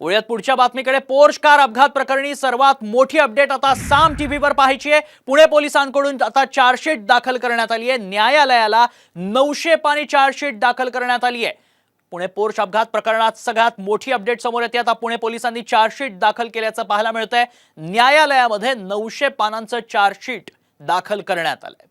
वळूयात पुढच्या बातमीकडे Porsche car अपघात प्रकरणी सर्वात मोठी अपडेट आता साम टीव्हीवर पाहायची आहे. पुणे पोलिसांकडून आता चार्जशीट दाखल करण्यात आली आहे. न्यायालयाला नऊशे पाणी चार्जशीट दाखल करण्यात आली आहे. पुणे पोर्श अपघात प्रकरणात सगळ्यात मोठी अपडेट समोर येते. आता पुणे पोलिसांनी चार्जशीट दाखल केल्याचं पाहायला मिळतंय. न्यायालयामध्ये नऊशे पानांचं चार्जशीट दाखल करण्यात आलंय.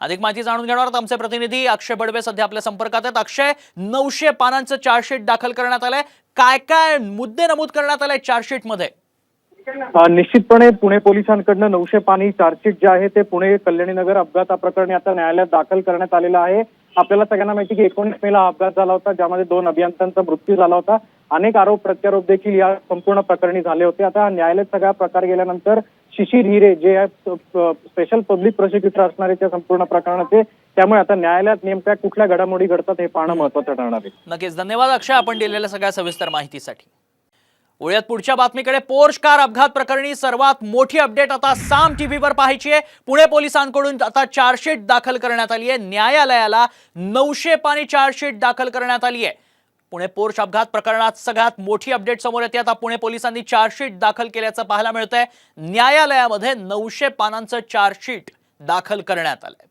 अधिक माहिती जाणून घेणार आहोत आमचे प्रतिनिधी. अक्षय बडवे सध्या आपल्या संपर्कात आहेत. अक्षय नऊशे पानांचं चार्जशीट दाखल करण्यात आलंय. काय काय मुद्दे नमूद करण्यात आले चार्जशीटमध्ये निश्चितपणे पुणे पोलिसांकडनं नऊशे पाणी चार्जशीट जे आहे ते पुणे कल्याणीनगर अपघाताप्रकरणी आता न्यायालयात दाखल करण्यात आलेलं आहे. आपल्याला सगळ्यांना माहिती की एकोणीस मेला हा अपघात झाला होता ज्यामध्ये दोन अभियंत्यांचा मृत्यू झाला होता. अनेक आरोप प्रत्यारोप देखील या संपूर्ण प्रकरणी झाले होते. आता न्यायालयात सगळा प्रकार गेल्यानंतर शिशिर हिरे जे आहेत स्पेशल पब्लिक प्रोसिक्युटर असणार त्या संपूर्ण प्रकरणाचे त्यामुळे आता न्यायालयात नेमक्या कुठल्या घडामोडी घडतात हे पाहणं महत्वाचं ठरणार आहे. नक्कीच. धन्यवाद अक्षय. आपण दिलेल्या सगळ्या सविस्तर माहितीसाठी. वळूयात पुढच्या बातमीकडे. पोर्श कार अपघात प्रकरणी सर्वात मोठी अपडेट आता साम टीव्हीवर पाहायची आहे. पुणे पोलिसांकडून आता चार्जशीट दाखल करण्यात आली आहे. न्यायालयाला नऊशे पाणी चार्जशीट दाखल करण्यात आली आहे. पुणे पोर्श अपघात प्रकरणात सगळ्यात मोठी अपडेट समोर येते. आता पुणे पोलिसांनी चार्जशीट दाखल केल्याचं पाहायला मिळतंय. न्यायालयामध्ये नऊशे पानांचं चार्जशीट दाखल करण्यात आलंय.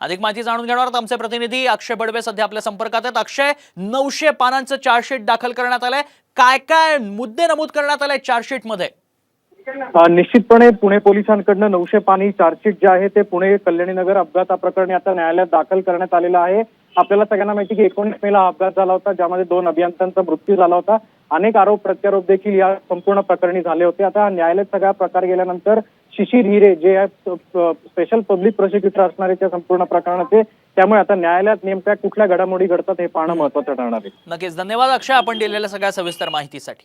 अधिक माहिती जाणून घेणार आहोत आमचे प्रतिनिधी. अक्षय बडवे सध्या आपल्या संपर्कात आहेत. अक्षय नऊशे पानांचं चार्जशीट दाखल करण्यात आलंय. काय काय मुद्दे नमूद करण्यात आले चार्जशीटमध्ये? मध्ये निश्चितपणे पुणे पोलिसांकडनं नऊशे पाणी चार्जशीट जे आहे ते पुणे कल्याणीनगर अपघाताप्रकरणी आता न्यायालयात दाखल करण्यात आलेलं आहे. आपल्याला सगळ्यांना माहिती की एकोणीस मेला हा अपघात झाला होता ज्यामध्ये दोन अभियंत्यांचा मृत्यू झाला होता. अनेक आरोप प्रत्यारोप देखील या संपूर्ण प्रकरणी झाले होते. आता न्यायालयात सगळा प्रकार गेल्यानंतर शिशिर हिरे जे आहेत स्पेशल पब्लिक प्रोसिक्युटर असणारे त्या संपूर्ण प्रकरणाचे त्यामुळे आता न्यायालयात नेमक्या कुठल्या घडामोडी घडतात हे पाहणं महत्वाचं ठरणार आहे. नक्कीच. धन्यवाद अक्षय आपण दिलेल्या सगळ्या सविस्तर माहितीसाठी.